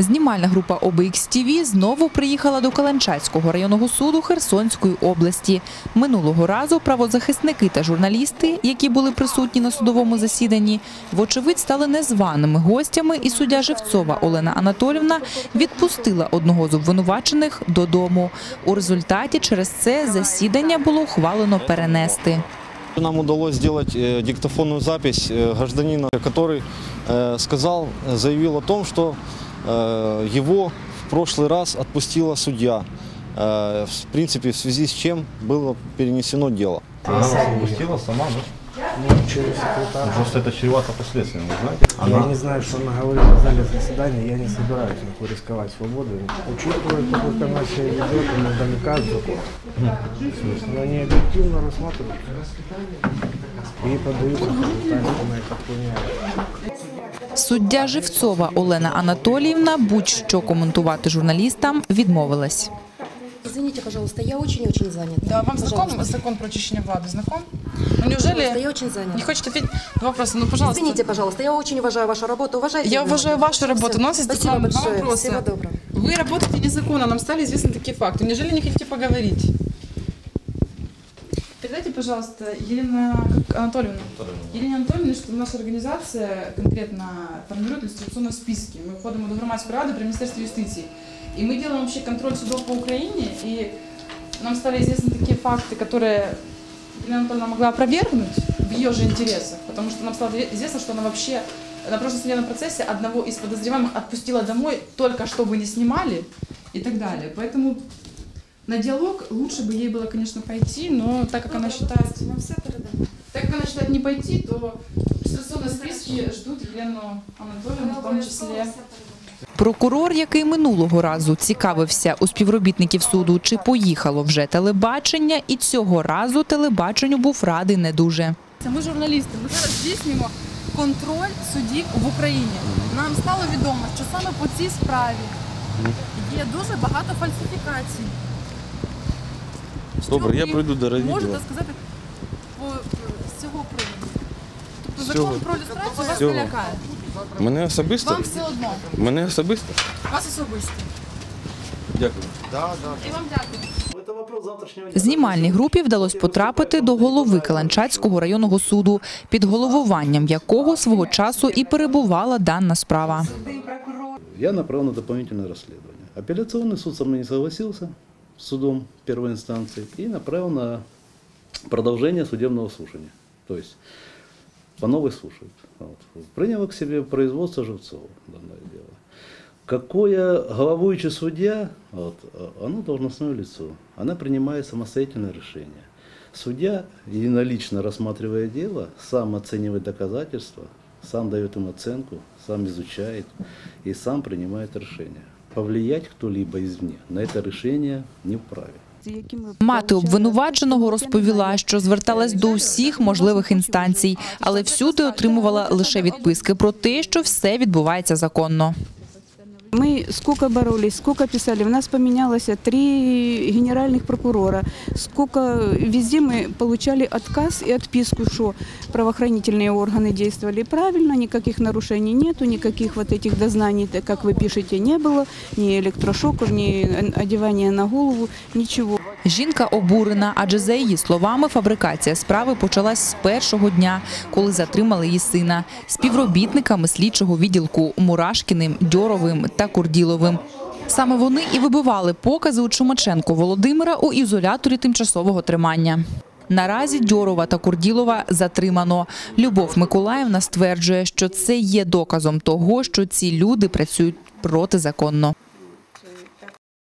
Знімальна група OBX TV знову приїхала до Каланчацького районного суду Херсонської області. Минулого разу правозахисники та журналісти, які були присутні на судовому засіданні, вочевидь стали незваними гостями, і суддя Живцова Олена Анатолівна відпустила одного з обвинувачених додому. У результаті через це засідання було ухвалено перенести. Нам удалось сделать э, диктофонную запись э, гражданина, который э, сказал, заявил о том, что э, его в прошлый раз отпустила судья, э, в принципе, в связи с чем было перенесено дело. Она вас отпустила сама, да? Ну, через секретаря. Просто это чревато последствиями, вы знаете? Я не знаю, что она говорила в зале заседания, я не собираюсь нахуй рисковать свободой. Учитывая, как она себя ведет, она далека от закона. Она не объективно рассматривает. Ей подаются документальные как Суддя Живцова Олена Анатоліївна будь-що коментувати журналістам відмовилась. Извините, пожалуйста, я очень-очень занята. Да, вам Пожалуйста. знаком закон про очищение влады? Знаком? Ну Пожалуйста, неужели я очень занята. не хочете ответить? Два вопроса. Ну, пожалуйста. Извините, пожалуйста, я очень уважаю вашу работу. Уважайте Я меня. уважаю вашу работу. Всё. У нас есть Спасибо два большое. вопроса. Всего доброго. Вы работаете незаконно, нам стали известны такие факты. Неужели не хотите поговорить? Передайте, пожалуйста, Елена Анатольевна. Елене Анатольевне, что наша организация конкретно формирует иллюстрационные списки. Мы входим до громадской рады при Министерстве юстиции. И мы делаем вообще контроль судов по Украине. И нам стали известны такие факты, которые Елена Анатольевна могла опровергнуть в ее же интересах. Потому что нам стало известно, что она вообще на прошлом судебном процессе одного из подозреваемых отпустила домой только чтобы не снимали и так далее. Поэтому на диалог лучше бы ей было, конечно, пойти, но так как она считает, так как она считает не пойти, то иллюстрационные списки ждут Елену Анатольевну в том числе. Прокурор, який минулого разу цікавився у співробітників суду, чи поїхало вже телебачення, і цього разу телебаченню був радий не дуже. Ми журналісти, ми зараз здійснюємо контроль судів в Україні. Нам стало відомо, що саме по цій справі є дуже багато фальсифікацій. Добре, я ви пройду до Можете сказати по, з цього приводу. Тобто З закон про люстрацію вас цього. не лякає. Мене особисто? Вам все одно. Мене особисто? Вас особисто. Дякую. І вам дякую. Знімальній групі вдалося потрапити до голови Каланчацького районного суду, під головуванням якого свого часу і перебувала дана справа. Я направил на дополнительное расследование. Апелляционный суд со мной не согласился судом первой инстанции и направил на продолжение судебного слушания. То есть по новой слушают. Вот. Принял к себе производство Живцова данное дело. Какое головуючий судья, вот, оно должностное лицо, она принимает самостоятельное решение. Судья, единолично рассматривая дело, сам оценивает доказательства, сам дает им оценку, сам изучает и сам принимает решение. Повлиять кто-либо извне на это решение не вправе. Мати обвинуваченого розповіла, що зверталась до всіх можливих інстанцій, але всюди отримувала лише відписки про те, що все відбувається законно. Мы сколько боролись, сколько писали. У нас поменялось три генеральных прокурора. Сколько везде мы получали отказ и отписку, что правоохранительные органы действовали правильно, никаких нарушений нету, никаких вот этих дознаний, так как вы пишете, не было, ни электрошоков, ни одевания на голову, ничего. Жінка обурена, адже за її словами, фабрикація справи почалась з першого дня, коли затримали її сина співробітниками слідчого відділку Мурашкіним, Дьоровим та Курділовим. Саме вони і вибивали покази у Чумаченко Володимира у ізоляторі тимчасового тримання. Наразі Дьорова та Курділова затримано. Любов Миколаївна стверджує, що це є доказом того, що ці люди працюють протизаконно.